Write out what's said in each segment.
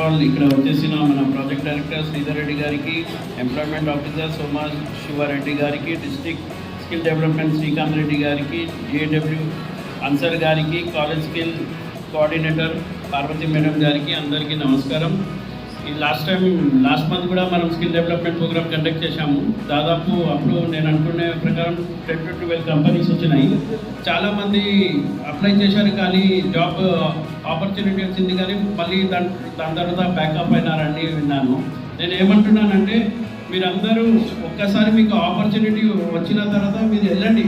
All ఇక్కడ వచ్చేసిన మన ప్రాజెక్ట్ డైరెక్టర్ శ్రీధర్ రెడ్డి గారికి ఎంప్లాయ్మెంట్ ఆఫీసర్ సోమా శివారెడ్డి గారికి district skill development Srikanth Reddy గారికి జేడబ్ల్యూ అన్సర్ గారికి college skill coordinator Parvathi madam గారికి అందరికీ నమస్కారం. ఈ లాస్ట్ టైం లాస్ట్ మంత్ కూడా మనం స్కిల్ డెవలప్మెంట్ ప్రోగ్రామ్ కండక్ట్ చేశాము. దాదాపు అప్పుడు నేను అనుకునే ప్రకారం టెన్ టు ట్వెల్వ్ కంపెనీస్ వచ్చినాయి. చాలామంది అప్లై చేశారు కానీ జాబ్ ఆపర్చునిటీ uh, వచ్చింది కానీ మళ్ళీ దాని దాని తర్వాత బ్యాకప్ అయినారని విన్నాను. నేను ఏమంటున్నానంటే మీరందరూ ఒక్కసారి మీకు ఆపర్చునిటీ వచ్చిన తర్వాత మీరు వెళ్ళండి.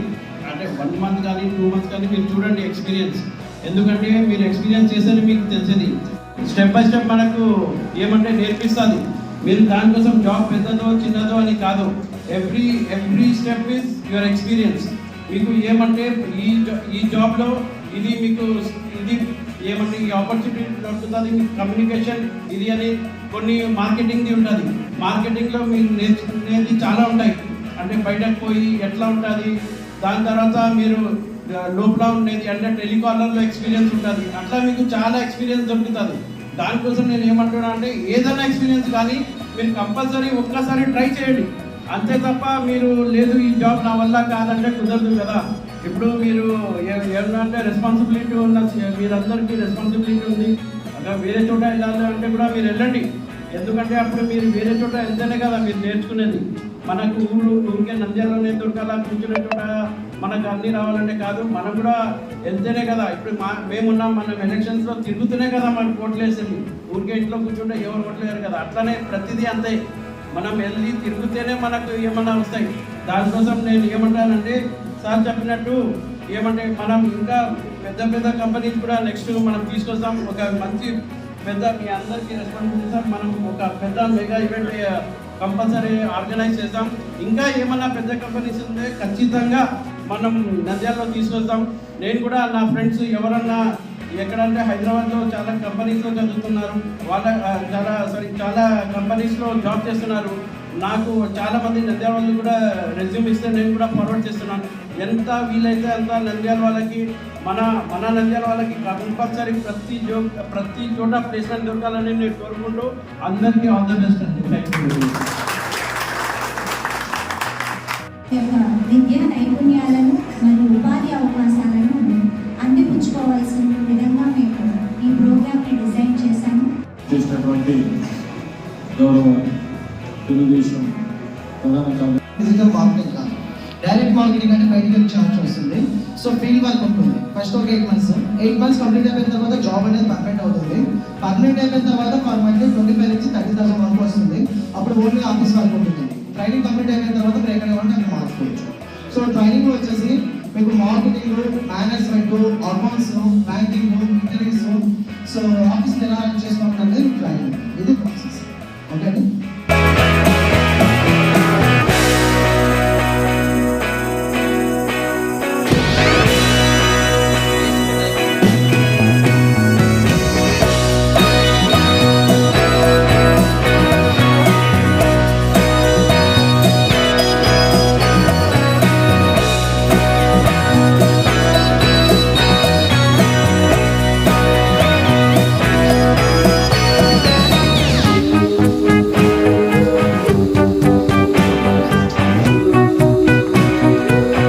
అంటే వన్ మంత్ కానీ టూ మంత్స్ కానీ మీరు చూడండి ఎక్స్పీరియన్స్ ఎందుకంటే మీరు ఎక్స్పీరియన్స్ చేస్తేనే మీకు తెలిసేది. స్టెప్ బై స్టెప్ మనకు ఏమంటే నేర్పిస్తుంది. మీరు దానికోసం జాబ్ పెద్దదో చిన్నదో అని కాదు. Every every step is your experience మీకు ఏమంటే ఈ ఈ జాబ్లో ఇది మీకు ఇది ఏమంటే ఈ ఆపర్చునిటీ దొరుకుతుంది మీకు కమ్యూనికేషన్ ఇది అని కొన్ని మార్కెటింగ్ది ఉంటుంది. మార్కెటింగ్లో మీరు నేర్చుకునేది చాలా ఉంటాయి. అంటే బయటకు పోయి ఎట్లా ఉంటుంది? దాని తర్వాత మీరు లోపల ఉండేది అంటే టెలికాలర్లో ఎక్స్పీరియన్స్ ఉంటుంది. అట్లా మీకు చాలా ఎక్స్పీరియన్స్ దొరుకుతుంది. దానికోసం నేను ఏమంటున్నా అంటే ఏదైనా ఎక్స్పీరియన్స్ కానీ మీరు కంపల్సరీ ఒక్కసారి ట్రై చేయండి. అంతే తప్ప మీరు లేదు ఈ జాబ్ నా వల్ల కాదంటే కుదరదు కదా. ఇప్పుడు మీరు ఏ- రెస్పాన్సిబిలిటీ ఉన్న మీరందరికీ రెస్పాన్సిబిలిటీ ఉంది. అలా వేరే చోట వెళ్ళాలి అంటే కూడా మీరు వెళ్ళండి. ఎందుకంటే అప్పుడు మీరు వేరే చోట వెళ్తేనే కదా మీరు నేర్చుకునేది. మనకు ఊరు ఊరికే నంద్యాలలోనే దొరకాలా కూర్చునేటువంటి మనకు అన్ని రావాలంటే కాదు మనం కూడా వెళ్తేనే కదా. ఇప్పుడు మా మేమున్నాం మనం ఎలక్షన్స్లో తిరుగుతూనే కదా మనకు ఓట్లు ఊరికే ఇంట్లో కూర్చుంటే ఎవరు ఓట్లు వేయరు కదా. అట్లనే ప్రతిదీ అంతే. మనం వెళ్ళి తిరుగుతేనే మనకు ఏమన్నా వస్తాయి. దానికోసం నేను ఏమంటానంటే సార్ చెప్పినట్టు ఏమంటే మనం ఇంకా పెద్ద పెద్ద కంపెనీస్ కూడా నెక్స్ట్ మనం తీసుకొస్తాం. ఒక మంచి పెద్ద మీ అందరికీ రెస్పాన్సిబిలిటీ సార్. మనం ఒక పెద్ద మెగా ఈవెంట్ కంపల్సరీ ఆర్గనైజ్ చేద్దాం. ఇంకా ఏమన్నా పెద్ద కంపెనీస్ ఉంటే ఖచ్చితంగా మనం నంద్యాలలో తీసుకొస్తాం. నేను కూడా నా ఫ్రెండ్స్ ఎవరన్నా ఎక్కడంటే హైదరాబాద్లో చాలా కంపెనీస్లో చదువుతున్నారు. వాళ్ళ చాలా సారీ చాలా కంపెనీస్లో జాబ్ చేస్తున్నారు. నాకు చాలామంది నంద్యాల వాళ్ళు కూడా రెజ్యూమ్ ఇస్తే నేను కూడా ఫార్వర్డ్ చేస్తున్నాను. ఎంత వీలైతే అంత నంద్యాల వాళ్ళకి మన మన నంద్యాల వాళ్ళకి కంపల్సరీ ప్రతి జో ప్రతి చోట ప్లేస్మెంట్ దొరకాలని నేను కోరుకుంటూ అందరికీ ఆల్ ద బెస్ట్ అండి. థ్యాంక్ యూ యొక్క విద్యా నైపుణ్యాలను మరియు ఉపాధి అవకాశాలను అందిపుచ్చుకోవాల్సిన విధంగా మేము ఈ ప్రోగ్రామ్ని డిజైన్ చేశాము. చేసినటువంటి గౌరవ తెలుగుదేశం ప్రధాన కార్యదర్శి డైరెక్ట్ మార్కెటింగ్ అంటే బయటికి వచ్చే ఛాన్స్ వస్తుంది. సో ఫీల్డ్ వర్క్ ఉంటుంది. ఫస్ట్ ఒక eight months eight months complete అయిపోయిన తర్వాత జాబ్ అనేది పర్మనెంట్ అవుతుంది. పర్మనెంట్ అయిపోయిన తర్వాత పర్ మంత్ ట్వంటీ ఫైవ్ నుంచి థర్టీ థౌసండ్ వరకు వస్తుంది. అప్పుడు ఓన్లీ ఆఫీస్ వర్క్ ఉంటుంది. ట్రైనింగ్ కంప్లీట్ అయిపోయిన తర్వాత మీరు ఎక్కడ కావాలంటే అక్కడ మార్చుకోవచ్చు. సో ట్రైనింగ్ వచ్చేసి మీకు marketing management accounts banking interviews so office ఎలా రన్ చేసుకోవాలనేది ట్రైనింగ్ ఇది ప్రాసెస్ ఓకే